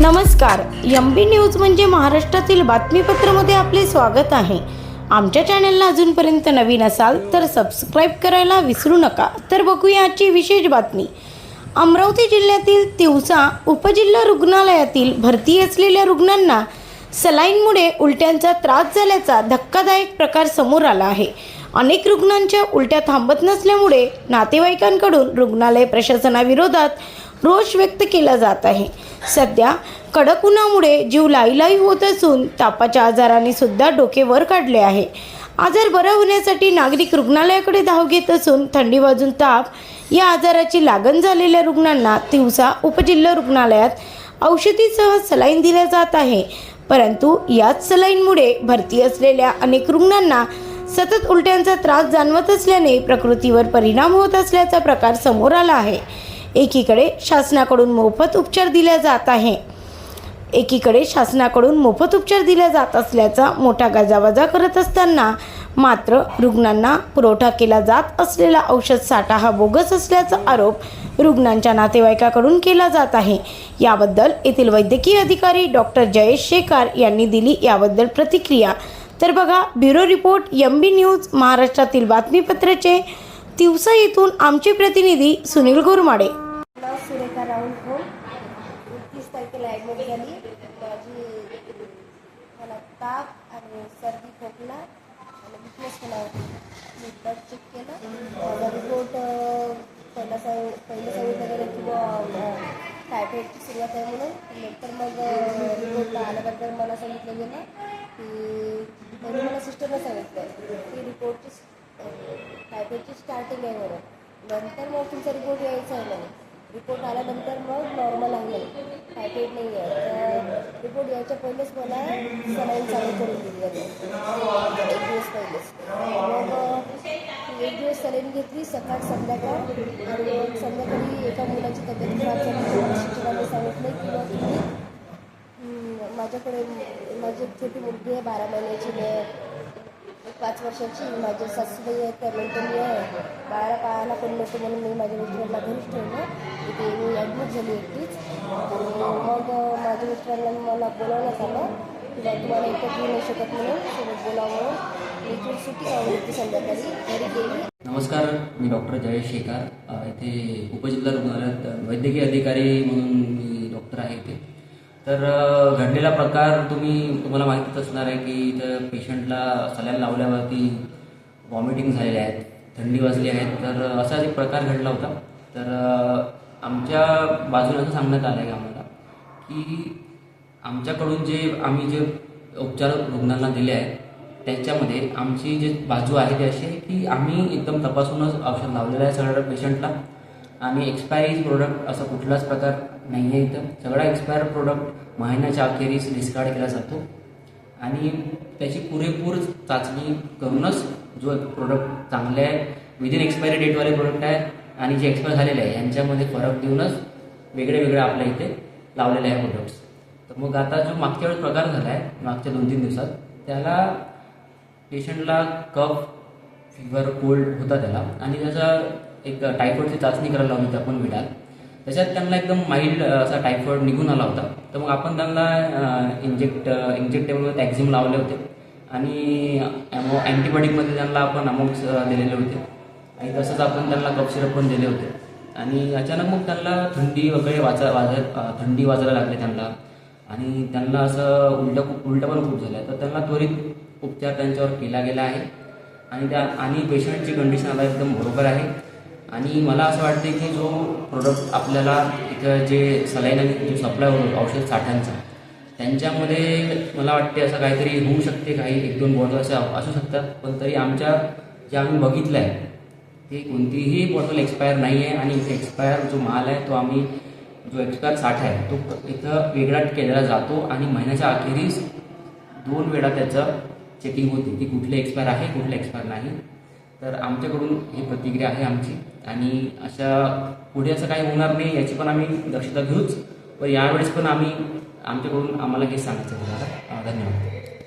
नमस्कार M B news म्हणजे महाराष्ट्रातील बातमीपत्रामध्ये आपले स्वागत आहे. आमच्या चॅनलला अजूनपर्यंत नवीन असाल तर सबस्क्राईब करायला विसरू नका. तर बघूया आजची विशेष बातमी. अमरावती जिल्ह्यातील तिवसा उपजिल्हा रुग्णालयातील भरती असलेल्या रुग्णांना सलाईनमुळे उलट्यांचा त्रास झाल्याचा धक्कादायक प्रकार समोर आला आहे. अनेक रुग्णांच्या उलट्या थांबत नसल्यामुळे नातेवाईकांकडून रुग्णालय प्रशासनाविरोधात रोष व्यक्त केला जात आहे. सध्या कडक उन्हामुळे जीव लाईलाई होत असून तापाच्या आजाराने सुद्धा डोके वर काढले आहे. आजार बरा होण्यासाठी नागरिक रुग्णालयाकडे धाव घेत असून थंडी वाजून ताप या आजाराची लागण झालेल्या रुग्णांना तिवसा उपजिल्हा रुग्णालयात औषधीसह सलाईन दिल्या जात आहे. परंतु याच सलाईनमुळे भरती असलेल्या अनेक रुग्णांना सतत उलट्यांचा त्रास जाणवत असल्याने प्रकृतीवर परिणाम होत असल्याचा प्रकार समोर आला आहे. एकीकडे शासनाकडून मोफत उपचार दिला जात आहे. एकीकडे शासनाकडून मोफत उपचार दिला जात असल्याचा मोठा गाजावाजा करत असताना मात्र रुग्णांना पुरवठा केला जात असलेला औषध साठा हा बोगस असल्याचा आरोप रुग्णांच्या नातेवाईकाकडून केला जात आहे. याबद्दल येथील वैद्यकीय अधिकारी डॉक्टर जयेश शेकार यांनी दिली याबद्दल प्रतिक्रिया. तर बघा bureau report M B news महाराष्ट्रातील बातमीपत्राचे तिवसा येथून आमचे प्रतिनिधी सुनील गोरमाडे नाव सुरेखा राहुल हो. खोल तीस तारखेला ॲडमिट झाली. माझी मला ताप आणि सर्दी खोकला आणि विकनेस पण आहे मी ब्लड चेक केलं. माझा रिपोर्ट पहिला सांग पहिलं सांगितलं गेलं की बुवा टायफॉईडची सुरुवात आहे म्हणून. नंतर मग रिपोर्ट आल्याबद्दल मला सांगितलं गेलं की पहिले मला सिस्टरनं सांगितलं. की रिपोर्टची त्याची स्टार्टिंग आहे म्हणून नंतर मग तुमचा रिपोर्ट यायचा आहे म्हणे. रिपोर्ट आल्यानंतर मग नॉर्मल आहे म्हणे. टायफॉईड नाही आहे. तर रिपोर्ट यायच्या पहिलेच मला सलाईन चालू करून दिली आहे. एक दिवस पहिलेच. मग एक दिवस सलाईन घेतली सकाळ संध्याकाळ. आणि मग संध्याकाळी एका मुलाची तब्येत खराब झाली. शिक्षकांनी सांगितलं की मग तुम्ही माझ्याकडे माझी छोटी मुलगी आहे बारा महिन्याची. मी एक पाच वर्षाची माझे सासूबाई आहेत त्या मेंटली आहे. बाळाला पाळायला कोण नव्हतं म्हणून मी माझ्या मिस्टरांना घरीच ठेवलं. तिथे मी ॲडमिट झाली एकटीच. आणि मग माझ्या मिस्टरांना मला बोलावण्यात आलं की तुम्हाला एकटं ठेवू नाही शकत म्हणून सोबत बोलावं मी सुट्टी काढली होती संध्याकाळी घरी गेली. नमस्कार मी डॉक्टर जयेश शेकार इथे उपजिल्हा रुग्णालयात वैद्यकीय अधिकारी म्हणून मी डॉक्टर आहे इथे. तर घडलेला प्रकार तुम्ही तुम्हाला माहितीच असणार आहे की त्या पेशंटला सलाईन लावल्यावरती वॉमिटिंग झालेल्या आहेत थंडी वाजली आहेत तर असाच एक प्रकार घडला होता. तर आमच्या बाजूला असं सांगण्यात आलं आहे आम्हाला की आमच्याकडून जे आम्ही जे उपचार रुग्णांना दिले आहेत त्याच्यामध्ये आमची जी बाजू आहे ती अशी आहे की आम्ही एकदम तपासूनच औषध लावलेलं आहे सगळ्या पेशंटला. आणि एक्सपायरी प्रोडक्ट असा कुठलाच प्रकार नाही आहे इथं. सगळा एक्सपायर प्रोडक्ट महिन्याच्या अखेरीस डिस्कार्ड केला जातो. आणि त्याची पुरेपूर चाचणी करूनच जो प्रोडक्ट चांगले आहे विदिन एक्सपायरी डेटवाले प्रोडक्ट आहे आणि जे एक्सपायर झालेले आहे यांच्यामध्ये फरक देऊनच वेगळे वेगळे आपल्या इथे लावलेले आहे प्रोडक्ट्स तर मग आता जो मागच्या वेळेस प्रकार झाला आहे मागच्या दोन तीन दिवसात त्याला पेशंटला कफ फिवर कोल्ड होता त्याला. आणि त्याचा एक टायफॉईडची चाचणी करायला लावली होती आपण विडाल त्याच्यात त्यांना एकदम माइल्ड असा टायफॉईड निघून आला होता. तर मग आपण त्यांना इंजेक्ट इंजेक्टेबल टॅक्झिम लावले होते. आणि ॲमो अँटीबायोटिकमध्ये त्यांना आपण अमोक्स दिलेले होते. आणि तसंच आपण त्यांना कफ सिरप पण दिले होते. आणि अचानक मग त्यांना थंडी वगैरे वाचा वाज थंडी वाजायला लागली त्यांना. आणि त्यांना असं उलटं खूप उलटं पण खूप झालं. तर त्यांना त्वरित उपचार त्यांच्यावर केला गेला आहे. आणि त्या आणि पेशंटची कंडिशन आता एकदम बरोबर आहे. आणि मला असं वाटते की जो प्रोडक्ट आपल्याला इथं जे सलाईन आणि जो सप्लाय होतो औषध साठ्यांचा त्यांच्यामध्ये मला वाटते असं काहीतरी होऊ शकते काही एक दोन बॉटल असं असू शकतात. पण तरी आमच्या जे आम्ही बघितलं आहे ते कोणतीही बॉटल एक्सपायर नाही आहे आणि एक्सपायर जो माल आहे तो आम्ही जो एक्सपायर साठा आहे तो इथं वेगळा केलेला जातो आणि महिन्याच्या अखेरीस दोन वेळा त्याचं चेकिंग होते की कुठले एक्सपायर आहे कुठले एक्सपायर नाही. तर आमच्याकडून ही प्रतिक्रिया आहे आमची. आणि अशा पुढे असं काही होणार नाही याची पण आम्ही दक्षता घेऊच. व यावेळेस पण आम्ही आमच्याकडून आम्हाला हे सांगायचं आहे. तुम्हाला. धन्यवाद.